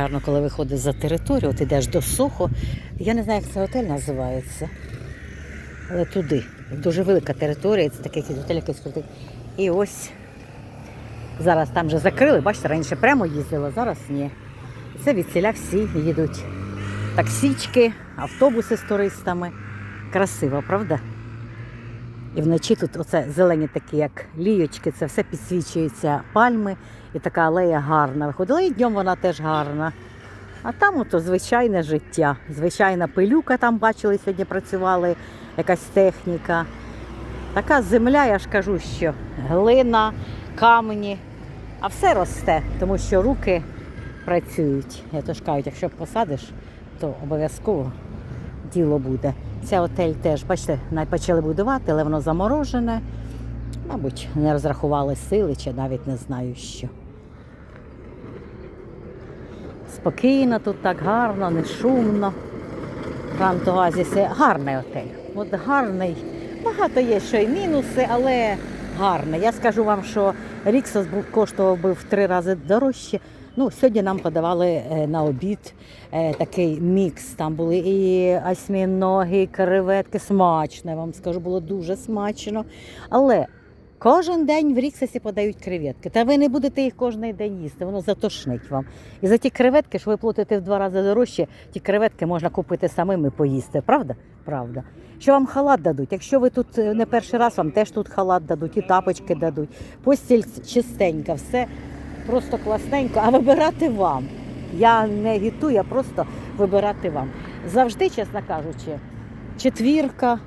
Гарно, коли виходиш за територію, от ідеш до Сухо. Я не знаю, як цей готель називається. Але туди. Дуже велика територія, це такий готель якийсь крутий. І ось зараз там вже закрили, бачите, раніше прямо їздила, зараз ні. Це від всі їдуть. Таксічки, автобуси з туристами. Красиво, правда? І вночі тут оце зелені такі, як ліючки, це все підсвічується пальми, і така алея гарна. Виходила, і днем вона теж гарна. А там ото звичайне життя. Звичайна пилюка там бачили, сьогодні працювали, якась техніка. Така земля, я ж кажу, що глина, камені, а все росте, тому що руки працюють. Я то ж якщо посадиш, то обов'язково діло буде. Ця отель теж, бачите, почали будувати, але воно заморожене. Мабуть, не розрахували сили чи навіть не знаю що. Спокійно тут так гарно, не шумно. Гранд Оазіс гарний отель. От гарний. Багато є що й мінуси, але гарний. Я скажу вам, що Ріксос був коштував би в три рази дорожче. Ну, сьогодні нам подавали е, на обід е, такий мікс. Там були і осьміноги, і креветки. Смачно, я вам скажу, було дуже смачно. Але кожен день в Ріксосі подають креветки. Та ви не будете їх кожен день їсти, воно затошнить вам. І за ті креветки, що ви платите в два рази дорожче, ті креветки можна купити самим і поїсти. Правда? Правда. Що вам халат дадуть? Якщо ви тут е, не перший раз, вам теж тут халат дадуть, і тапочки дадуть. Постіль чистенька, все просто класненько, а вибирати вам. Я не агітую, а просто вибирати вам. Завжди, чесно кажучи, четвірка,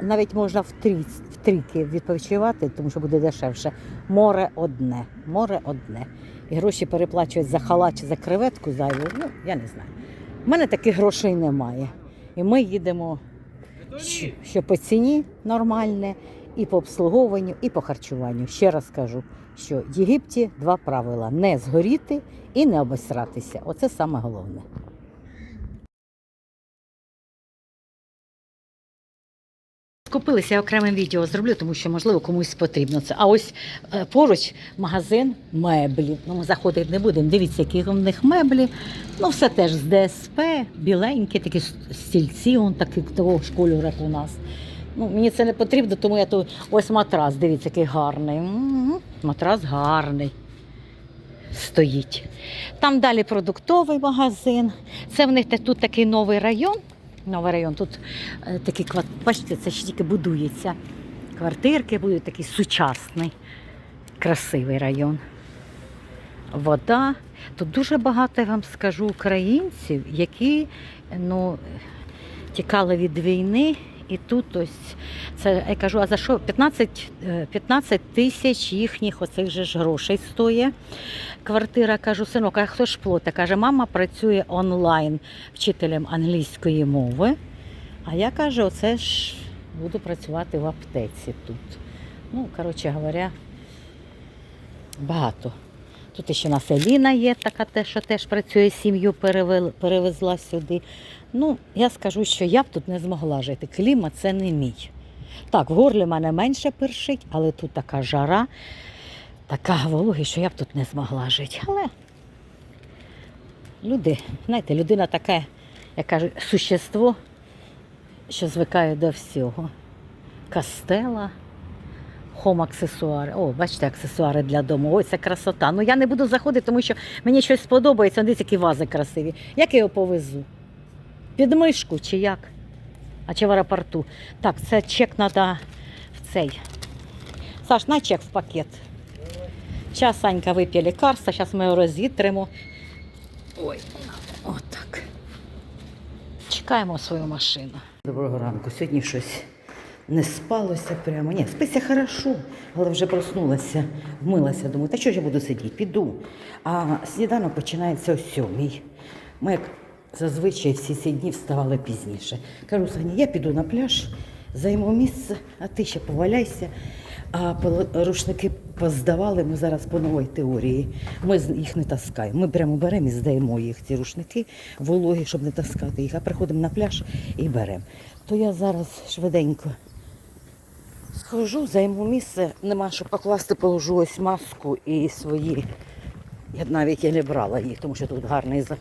навіть можна в трійки відпочивати, тому що буде дешевше. Море одне. Море одне. І гроші переплачують за халат за креветку зайву. Ну, я не знаю. У мене таких грошей немає. І ми їдемо, що по ціні нормальне, і по обслуговуванню, і по харчуванню. Ще раз кажу, що в Єгипті два правила: не згоріти і не обосратися. Оце саме головне. Скупилися, я окремим відео зроблю, тому що, можливо, комусь потрібно це. А ось е, поруч магазин меблів. Ну, ми заходити не будемо. Дивіться, які в них меблі. Ну, все теж з ДСП, біленькі, такі стільці, он такі того ж кольору, як у нас. Ну, мені це не потрібно, тому я тут ось матрас, дивіться, який гарний. М, Матрас гарний. Стоїть. Там далі продуктовий магазин. Це в них тут такий новий район. Новий район. Тут е, такі бачите, це ще тільки будується. Квартирки будуть такий сучасний, красивий район. Вода. Тут дуже багато, я вам скажу, українців, які ну, тікали від війни. І тут ось це я кажу, а за що 15, е, 15 тисяч їхніх оцих же ж грошей стоїть. Квартира кажу, синок, а хто ж плота? Каже, мама працює онлайн вчителем англійської мови. А я кажу, оце ж буду працювати в аптеці тут. Ну, коротше говоря, багато. Тут ще у нас Еліна є, така те, що теж працює, сім'ю перевезла сюди. Ну, я скажу, що я б тут не змогла жити. Клімат це не мій. Так, в горлі мене менше першить, але тут така жара, така вологість, що я б тут не змогла жити. Але люди, знаєте, людина таке, як кажуть, существо, що звикає до всього. Кастела, хом-аксесуари. О, бачите, аксесуари для дому. Ой, це красота. Ну я не буду заходити, тому що мені щось сподобається. Дивіться, які вази красиві. Як я його повезу? Під мишку чи як? А чи в аеропорту? Так, це чек треба в цей. Саш, на чек в пакет. Зараз Санька вип'є лікарства, зараз ми його розітримо. Ой, отак. Чекаємо свою машину. Доброго ранку. Сьогодні щось не спалося прямо. Ні, спиться хорошо, але вже проснулася, вмилася. Думаю, та що ж я буду сидіти? Піду. А сніданок починається о сьомій. Ми як зазвичай всі ці дні вставали пізніше. Кажу, Сані, я піду на пляж, займу місце, а ти ще поваляйся. А рушники поздавали ми зараз по новій теорії. Ми їх не таскаємо. Ми прямо беремо і здаємо їх, ці рушники вологі, щоб не таскати їх, а приходимо на пляж і беремо. То я зараз швиденько схожу, займу місце, нема що покласти, положу ось маску і свої Я навіть і не брала їх, тому що тут гарні за-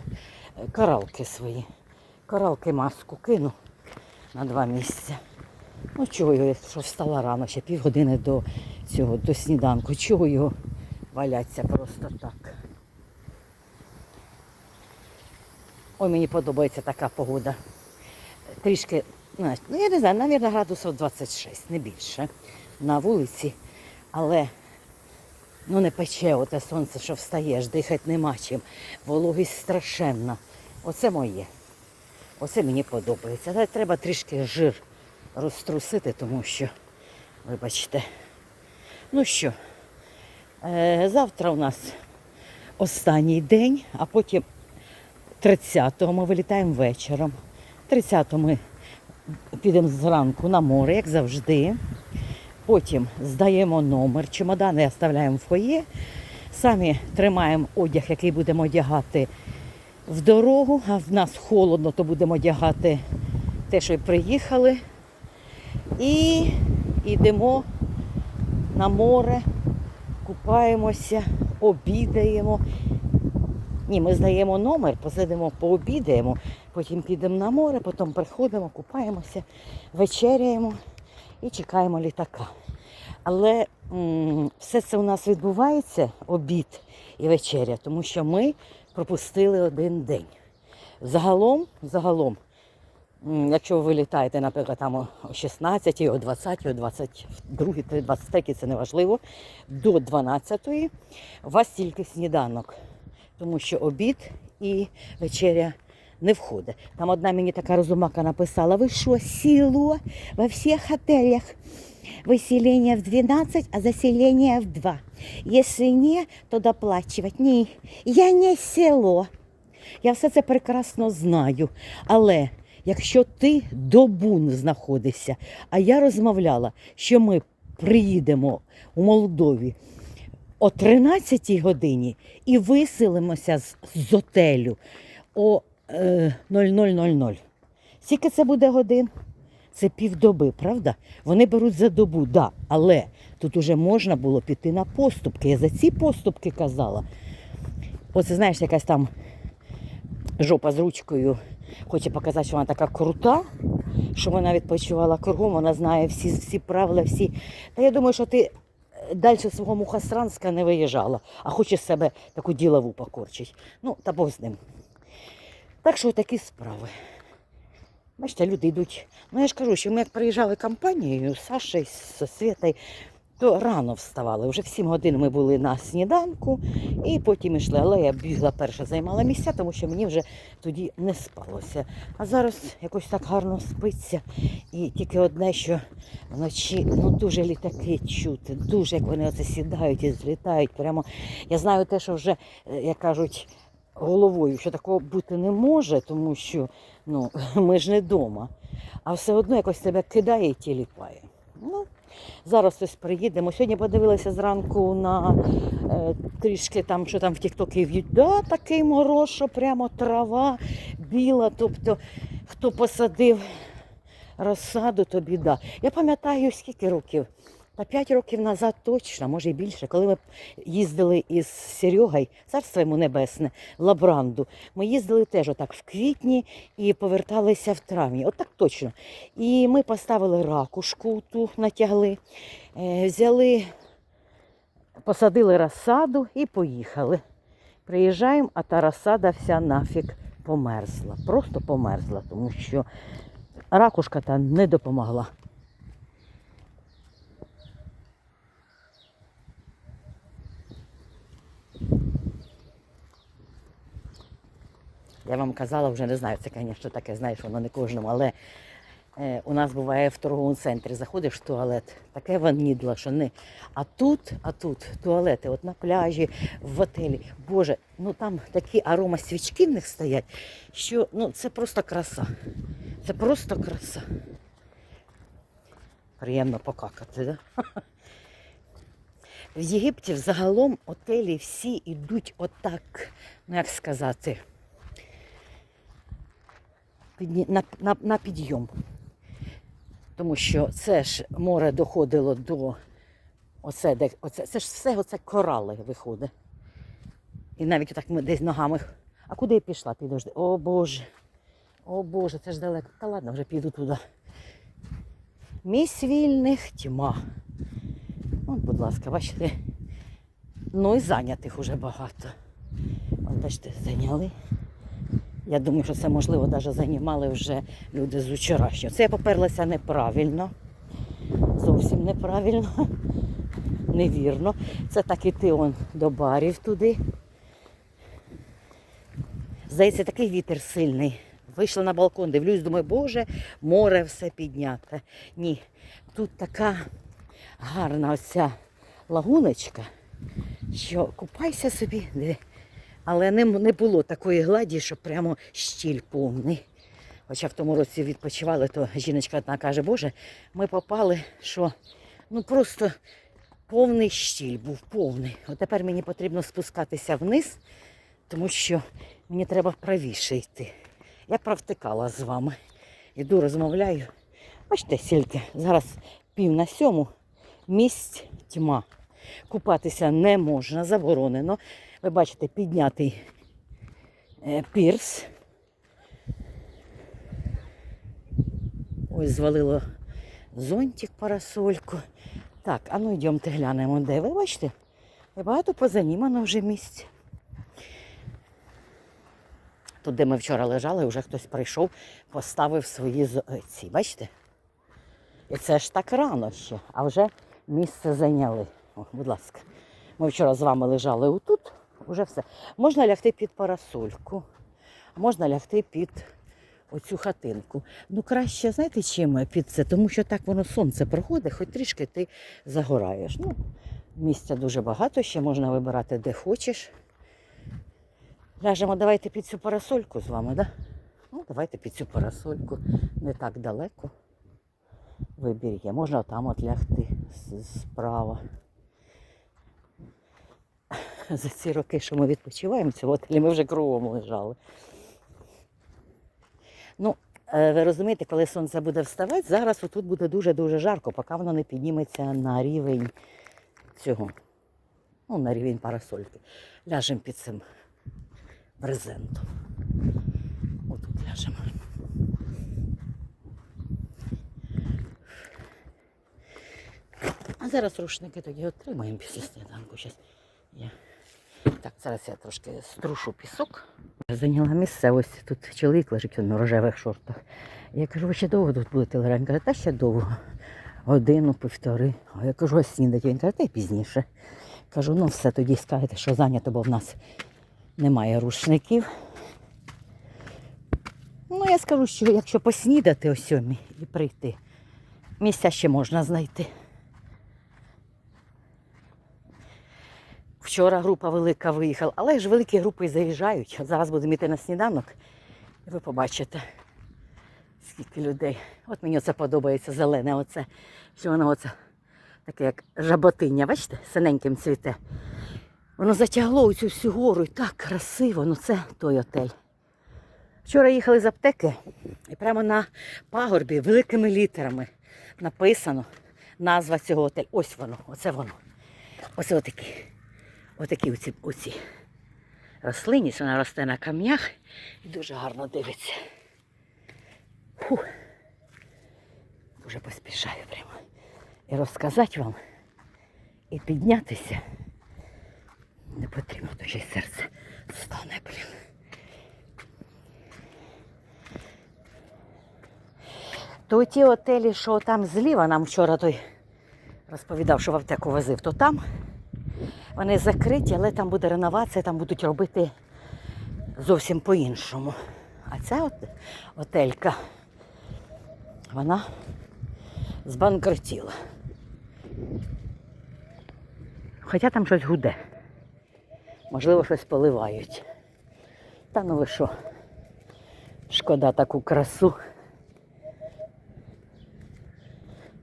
коралки свої. Коралки маску кину на два місяці. Ну чого його, якщо встала рано, ще півгодини до цього, до сніданку. Чого його валяться просто так. Ой, мені подобається така погода. Трішки, ну я не знаю, навіть градусів 26, не більше на вулиці. Але ну не пече оте сонце, що встаєш, дихати нема чим. Вологість страшенна. Оце моє. Оце мені подобається. Але треба трішки жир розтрусити, тому що, вибачте. Ну що, е, завтра у нас останній день, а потім 30-го ми вилітаємо вечором. 30-го ми підемо зранку на море, як завжди. Потім здаємо номер, чемодани оставляємо в фоє. Самі тримаємо одяг, який будемо одягати в дорогу, а в нас холодно, то будемо одягати те, що приїхали. І йдемо на море, купаємося, обідаємо. Ні, ми здаємо номер, посидимо, пообідаємо, потім підемо на море, потім приходимо, купаємося, вечеряємо і чекаємо літака. Але все це у нас відбувається, обід і вечеря, тому що ми пропустили один день. Загалом, загалом, якщо ви вилітаєте, наприклад, там о 16, о 20, о 22, 23, це не важливо, до 12 у вас тільки сніданок, тому що обід і вечеря не входить. Там одна мені така розумака написала: ви що, село во всіх готелях? Выселение в 12, а заселение в 2. Если не, то доплачивать. Ні, я не село. Я все це прекрасно знаю. Але якщо ти добу не знаходишся, а я розмовляла, що ми приїдемо у Молдові о 13 годині і виселимося з, з отелю о 00.00. Скільки це буде годин? Це півдоби, правда? Вони беруть за добу, да, але тут уже можна було піти на поступки. Я за ці поступки казала. Оце знаєш, якась там жопа з ручкою хоче показати, що вона така крута, що вона відпочивала кругом, вона знає всі, всі правила, всі. Та я думаю, що ти далі свого Мухасранська не виїжджала, а хочеш себе таку ділову покорчить. Ну, та Бог з ним. Так що такі справи. Бачите, люди йдуть. Ну я ж кажу, що ми як приїжджали компанією з Сашею, з Світою, то рано вставали. Вже в 7 годин ми були на сніданку і потім йшли. Але я бігла перша, займала місця, тому що мені вже тоді не спалося. А зараз якось так гарно спиться. І тільки одне, що вночі ну дуже літаки чути, дуже як вони оце сідають і злітають. Прямо я знаю те, що вже, е, як кажуть, головою, що такого бути не може, тому що ну, ми ж не вдома. А все одно якось тебе кидає і тіліпає. Ну, зараз ось приїдемо. Сьогодні подивилася зранку на е, трішки там, що там в Тіктокі. Да, такий мороз, що прямо трава біла. Тобто, хто посадив розсаду, то біда. Я пам'ятаю, скільки років. Та 5 років назад точно, може і більше, коли ми їздили із Серегою, царство йому небесне, в Лабранду. Ми їздили теж отак в квітні і поверталися в травні. Отак точно. І ми поставили ракушку ту, натягли, е, взяли, посадили розсаду і поїхали. Приїжджаємо, а та розсада вся нафіг померзла. Просто померзла, тому що ракушка та не допомогла. Я вам казала, вже не знаю, це, звісно, таке, знаєш, воно не кожному, але е, у нас буває в торговому центрі, заходиш в туалет, таке ванідло, що не. А тут, а тут туалети, от на пляжі, в готелі. Боже, ну там такі арома свічки в них стоять, що ну, це просто краса. Це просто краса. Приємно покакати, да? В Єгипті взагалом отелі всі йдуть отак, ну як сказати підні- на, на, на підйом. Тому що це ж море доходило до оце, де, оце, це ж все оце корали виходить. І навіть отак ми десь ногами. А куди я пішла? Підожди. О Боже. О Боже, це ж далеко. Та ладно, вже піду туди. Місць вільних тьма. От, будь ласка, бачите. Ну і зайнятих уже багато. Бачите, зайняли. Я думаю, що це можливо навіть займали вже люди з вчорашнього. Це я поперлася неправильно. Зовсім неправильно. Невірно. Це так іти он до барів туди. Здається, такий вітер сильний. Вийшла на балкон, дивлюсь, думаю, боже, море все підняте. Ні, тут така гарна оця лагуночка, що купайся собі. диви. Але не, не було такої гладі, що прямо щіль повний. Хоча в тому році відпочивали, то жіночка одна каже, Боже, ми попали, що ну просто повний щіль був повний. От тепер мені потрібно спускатися вниз, тому що мені треба правіше йти. Я провтикала з вами. Іду, розмовляю. Бачите, стільки. Зараз пів на сьому місць тьма. Купатися не можна, заборонено. Ви бачите, піднятий е, пірс. Ось звалило зонтик, парасольку. Так, а ну йдемте глянемо, де ви бачите? Багато позанімано вже місць. Тут, де ми вчора лежали, вже хтось прийшов, поставив свої е, ці, бачите? І це ж так рано ще, а вже місце зайняли. О, будь ласка. Ми вчора з вами лежали отут, вже все. Можна лягти під парасольку, можна лягти під оцю хатинку. Ну, краще, знаєте, чим під це, тому що так воно сонце проходить, хоч трішки ти загораєш. Ну, місця дуже багато, ще можна вибирати де хочеш. Ляжемо, давайте під цю парасольку з вами, да? Ну, давайте під цю парасольку. Не так далеко. Вибір є. Можна там от лягти справа. За ці роки, що ми відпочиваємо в цьому готелі, ми вже кругом лежали. Ну, е, ви розумієте, коли сонце буде вставати, зараз отут буде дуже-дуже жарко, поки воно не підніметься на рівень цього. Ну, на рівень парасольки. Ляжемо під цим брезентом. Отут ляжемо. А зараз рушники тоді отримаємо після сніданку. Щас я... Так, зараз я трошки струшу пісок. Зайняла місцевість. Тут чоловік лежить на рожевих шортах. Я кажу, ви ще довго тут будете лежати? Він каже, та ще довго. Годину, півтори. А я кажу, а снідати? Він каже, та й пізніше. Кажу, ну все, тоді скажете, що зайнято, бо в нас немає рушників. Ну, я скажу, що якщо поснідати о сьомій і прийти, місця ще можна знайти. Вчора група велика виїхала, але ж великі групи заїжджають. Зараз будемо йти на сніданок, і ви побачите, скільки людей. От мені це подобається зелене, оце, що воно оце таке, як жаботиння, бачите, синеньким цвіте. Воно затягло у цю всю гору і так красиво, ну це той отель. Вчора їхали з аптеки і прямо на пагорбі великими літерами написано назва цього отелю. Ось воно, оце воно. Оце отакі. Отакі оці, оці рослинність, вона росте на камнях і дуже гарно дивиться. Фух. Дуже поспішаю прямо. І розказати вам, і піднятися не потрібно, то серце стане, блін. То ті отелі, що там зліва, нам вчора той розповідав, що в аптеку возив, то там вони закриті, але там буде реновація, там будуть робити зовсім по-іншому. А ця от, отелька, вона збанкротіла. Хоча там щось гуде. Можливо, щось поливають. Та ну ви що? Шкода таку красу.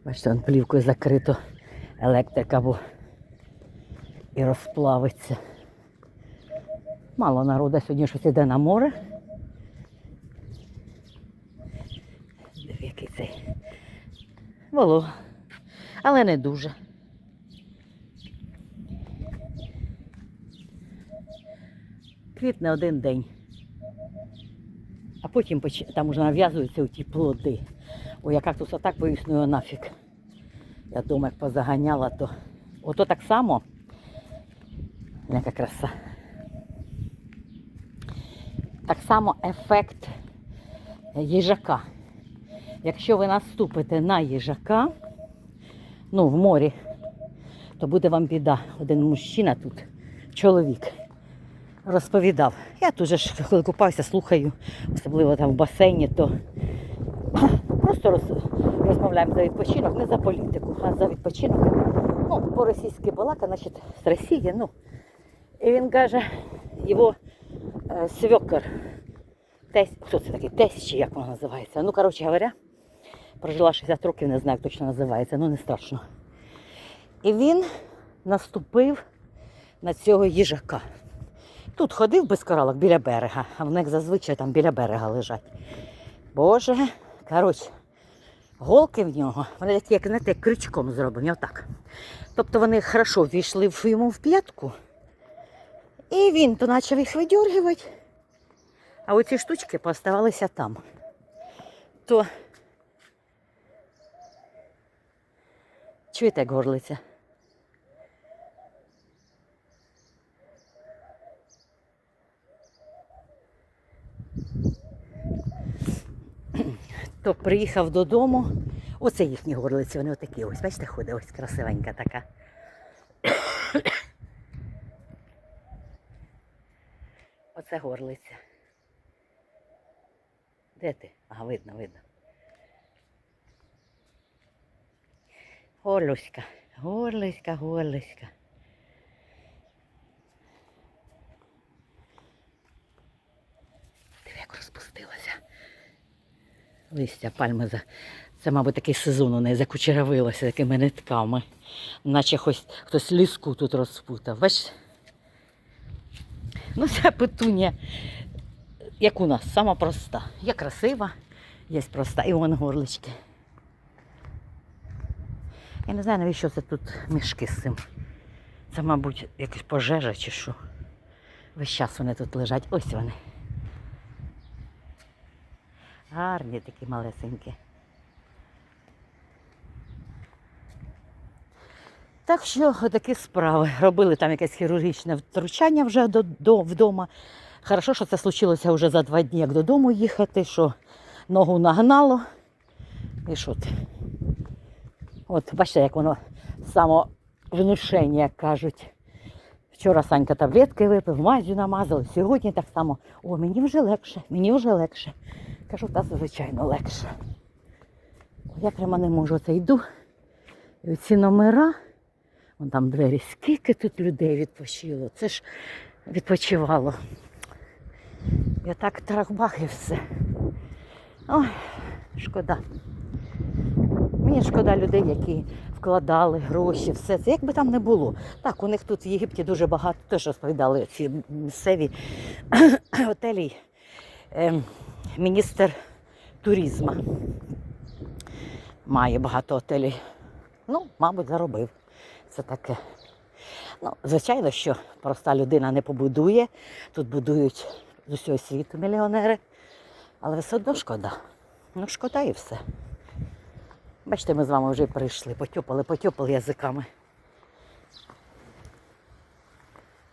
Бачите, плівкою закрито електрика, бо і розплавиться. Мало народу сьогодні щось іде на море. Диви, який цей. Воло. Але не дуже. квітне один день. А потім там уже нав'язуються ті плоди. Ой, я кактус отак боюсь, нафіг. Я дома як позаганяла, то ото так само. Яка краса. Так само ефект їжака. Якщо ви наступите на їжака, ну, в морі, то буде вам біда. Один мужчина тут, чоловік, розповідав. Я тут же коли купаюся, слухаю, особливо там в басейні, то просто роз, розмовляємо за відпочинок, не за політику, а за відпочинок. Ну, по-російськи балака, значить, з Росії, ну. І він каже, його е, свекер, тесть, хто це такий, тесть чи як воно називається. Ну, коротше говоря, прожила 60 років, не знаю, як точно називається, ну не страшно. І він наступив на цього їжака. Тут ходив без коралок біля берега, а в них зазвичай там біля берега лежать. Боже, коротше, голки в нього, вони такі, як знаєте, крючком зроблені, отак. Тобто вони хорошо ввійшли в- йому в п'ятку, і він то почав їх видьоргувати, а оці штучки поставалися там. То чуєте, як горлиця? То приїхав додому. Оце їхні горлиці, вони отакі ось. Бачите, ходить, ось красивенька така. Оце горлиця. Де ти? Ага, видно, видно. Горлуська, горлиська, горлиська. Диви, як розпустилася. Листя пальми за. Це, мабуть, такий сезон у неї закучеровилося такими нитками. Наче хтось, хтось ліску тут розпутав. Бачите? Ну, ця петунія, як у нас, сама проста. Є красива, є проста. І вон горлички. Я не знаю, навіщо це тут мішки з цим. Це, мабуть, якась пожежа чи що. Весь час вони тут лежать. Ось вони. Гарні такі малесенькі. Так що такі справи. Робили там якесь хірургічне втручання вже до, до, вдома. Хорошо, що це случилося вже за два дні, як додому їхати, що ногу нагнало. І що ти? От бачите, як воно самовнушення, кажуть. Вчора Санька таблетки випив, мазю намазали. Сьогодні так само. О, мені вже легше, мені вже легше. Кажу, та звичайно легше. Я прямо не можу. Це йду. І ці номера, вон там двері, скільки тут людей відпочило. Це ж відпочивало. Я так трахбах все. Ой, шкода. Мені шкода людей, які вкладали гроші, все це. Як би там не було. Так, у них тут в Єгипті дуже багато, теж розповідали ці місцеві готелі. Ем, міністр туризму має багато готелів. Ну, мабуть, заробив. Це таке. Ну, звичайно, що проста людина не побудує. Тут будують з усього світу мільйонери. Але все одно шкода. Ну, шкода і все. Бачите, ми з вами вже прийшли, потьопали, потьопали язиками.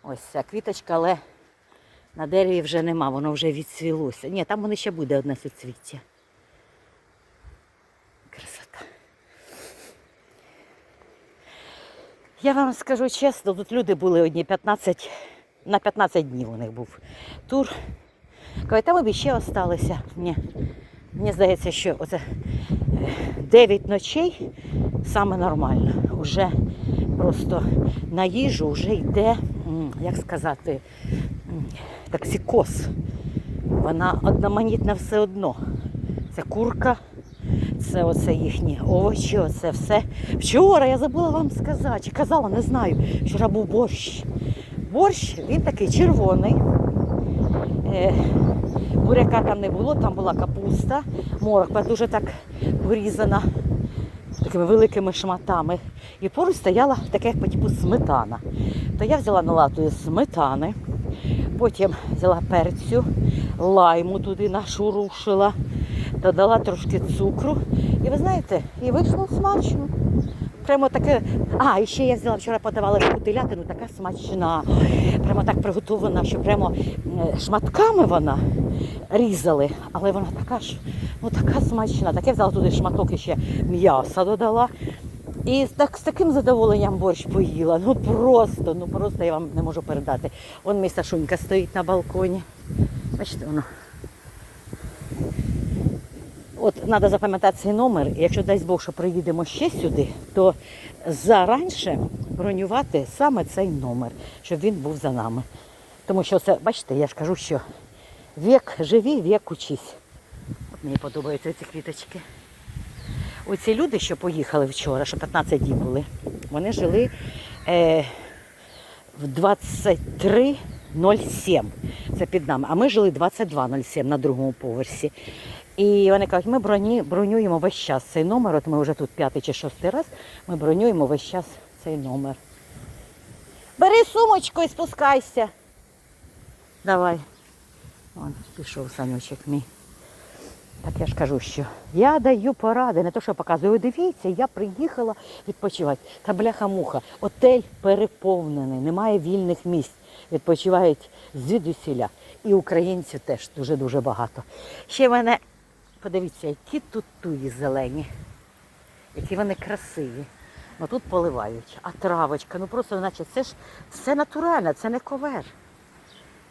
Ось ця квіточка, але на дереві вже нема, воно вже відцвілося. Ні, там воно ще буде одне суцвіття. Красота. Я вам скажу чесно, тут люди були одні 15, на 15 днів у них був тур. Кажуть, там ви ще осталися. Ні. Мені здається, що оце 9 ночей саме нормально. Уже просто на їжу вже йде, як сказати, м, токсикоз. Вона одноманітна все одно. Це курка, це оце їхні овочі, оце все. Вчора я забула вам сказати, чи казала, не знаю. Вчора був борщ. Борщ, він такий червоний. Е, буряка там не було, там була капуста, морква дуже так порізана такими великими шматами. І поруч стояла таке по типу сметана. То я взяла налатую сметани, Потім взяла перцю, лайму туди нашурушила, додала трошки цукру. І ви знаєте, і вийшло смачно. Прямо таке. А, і ще я взяла вчора подавала таку телятину, така смачна. Прямо так приготована, що прямо е, шматками вона різали, але вона така ж, ну така смачна. Таке взяла туди шматок ще м'яса додала. І так, з таким задоволенням борщ поїла. Ну просто, ну просто я вам не можу передати. Вон мій Сашунька стоїть на балконі. Бачите, воно. От треба запам'ятати цей номер. і Якщо дасть Бог, що приїдемо ще сюди, то заранше бронювати саме цей номер, щоб він був за нами. Тому що це, бачите, я ж кажу, що вік живі, вік учись. Мені подобаються ці квіточки. Оці люди, що поїхали вчора, що 15 днів були, вони жили е, в 23.07. Це під нами. А ми жили 22.07 на другому поверсі. І вони кажуть, ми броні, бронюємо весь час цей номер. От ми вже тут п'ятий чи шостий раз, ми бронюємо весь час цей номер. Бери сумочку і спускайся. Давай. Вон пішов санючок мій. Так я ж кажу, що я даю поради, не то, що показую. Дивіться, я приїхала відпочивати. Та бляха-муха, отель переповнений, немає вільних місць. Відпочивають звідусіля. І українців теж дуже-дуже багато. Ще мене, подивіться, які тут туї зелені, які вони красиві. Ну тут поливають, а травочка, ну просто наче це ж все натурально, це не ковер.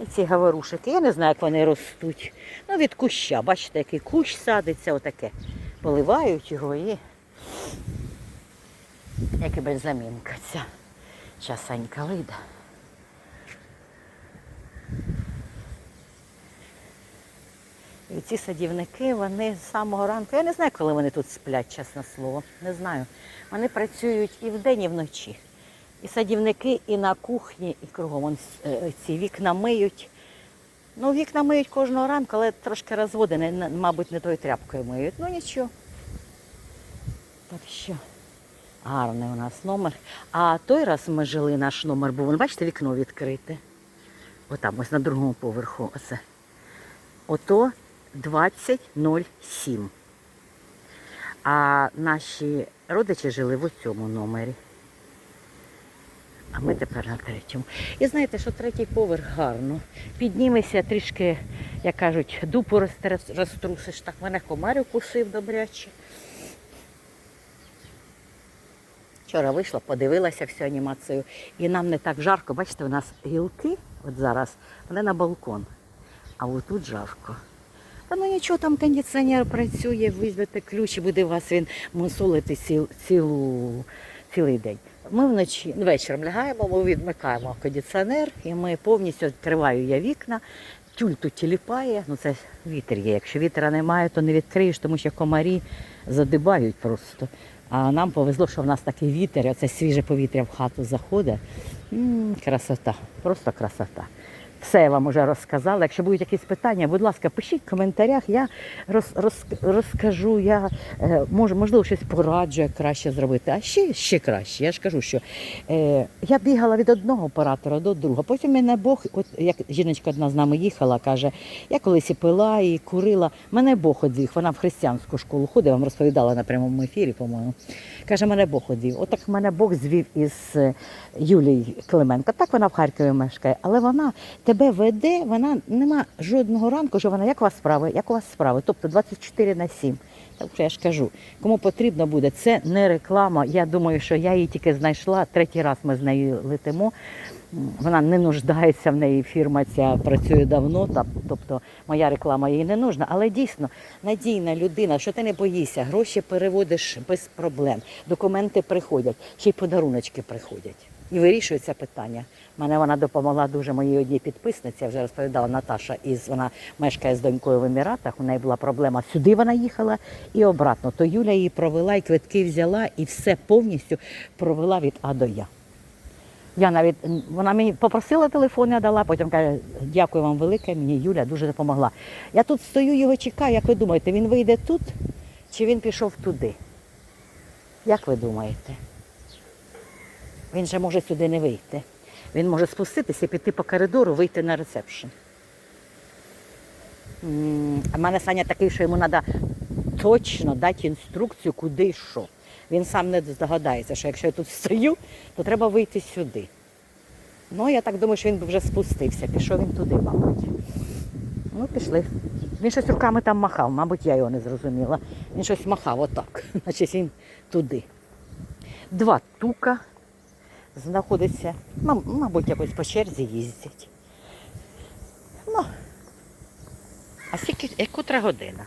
І ці говорушики, я не знаю, як вони ростуть. Ну, від куща, бачите, який кущ садиться, отаке. Поливають його і як і бензамінка ця. Часенька вийде. Ці садівники, вони з самого ранку, я не знаю, коли вони тут сплять, чесне слово. Не знаю. Вони працюють і вдень, і вночі. І садівники, і на кухні, і кругом Вон, е, ці вікна миють. Ну, вікна миють кожного ранку, але трошки розводені, не- мабуть, не тою тряпкою миють. Ну нічого. Так що гарний у нас номер. А той раз ми жили, наш номер був, бачите, вікно відкрите. Отам, ось на другому поверху. Оце. Ото 2007. А наші родичі жили в цьому номері. А ми тепер на третьому. І знаєте, що третій поверх гарно. Піднімешся трішки, як кажуть, дупу розтрусиш. Так мене комар укусив добряче. Вчора вийшла, подивилася всю анімацію. І нам не так жарко. Бачите, у нас гілки, от зараз, вони на балкон. А отут жарко. Та ну нічого, там кондиціонер працює, візьмете ключ і буде вас він мусолити ціл, цілу, цілий день. Ми вночі вечором лягаємо, ми відмикаємо кондиціонер і ми повністю відкриваю я вікна. Тюль тут тіліпає, ну це вітер є. Якщо вітра немає, то не відкриєш, тому що комарі задибають просто. А нам повезло, що в нас такий вітер, оце свіже повітря в хату заходить. М, красота, просто красота. Все я вам вже розказала. Якщо будуть якісь питання, будь ласка, пишіть в коментарях. Я роз, роз, розкажу, я е, мож, можливо щось пораджу, як краще зробити. А ще, ще краще. Я ж кажу, що е, я бігала від одного оператора до другого. Потім мене Бог, от як жіночка одна з нами їхала, каже, я колись і пила, і курила. Мене Бог одвів. Вона в християнську школу ходить, вам розповідала на прямому ефірі, по-моєму. Каже, мене Бог одів. Отак мене Бог звів із е, Юлією Клименко. Так вона в Харкові мешкає, але вона тебе веде, вона нема жодного ранку, що вона як у вас справи, як у вас справи. Тобто 24 на 7. Так що я ж кажу, кому потрібно буде, це не реклама. Я думаю, що я її тільки знайшла. Третій раз ми з нею летимо. Вона не нуждається в неї. Фірма ця працює давно, тобто моя реклама їй не нужна. Але дійсно надійна людина, що ти не боїшся, гроші переводиш без проблем, документи приходять, ще й подаруночки приходять. І вирішується питання. Мене вона допомогла дуже моїй одній підписниці, я вже розповідала Наташа, із вона мешкає з донькою в Еміратах. У неї була проблема. Сюди вона їхала і обратно. То Юля її провела, і квитки взяла, і все повністю провела від А до Я. Я навіть вона мені попросила телефон, я дала, потім каже, дякую вам велике, мені Юля дуже допомогла. Я тут стою, його чекаю. Як ви думаєте, він вийде тут чи він пішов туди? Як ви думаєте? Він же може сюди не вийти. Він може спуститися, піти по коридору, вийти на ресепшн. А в мене Саня такий, що йому треба точно дати інструкцію, куди що. Він сам не здогадається, що якщо я тут стою, то треба вийти сюди. Ну, я так думаю, що він вже спустився, пішов він туди, мабуть. Ну, пішли. Він щось руками там махав, мабуть, я його не зрозуміла. Він щось махав отак, значить він туди. Два тука знаходиться, мабуть, якось по черзі їздять. Ну, а скільки, котра година?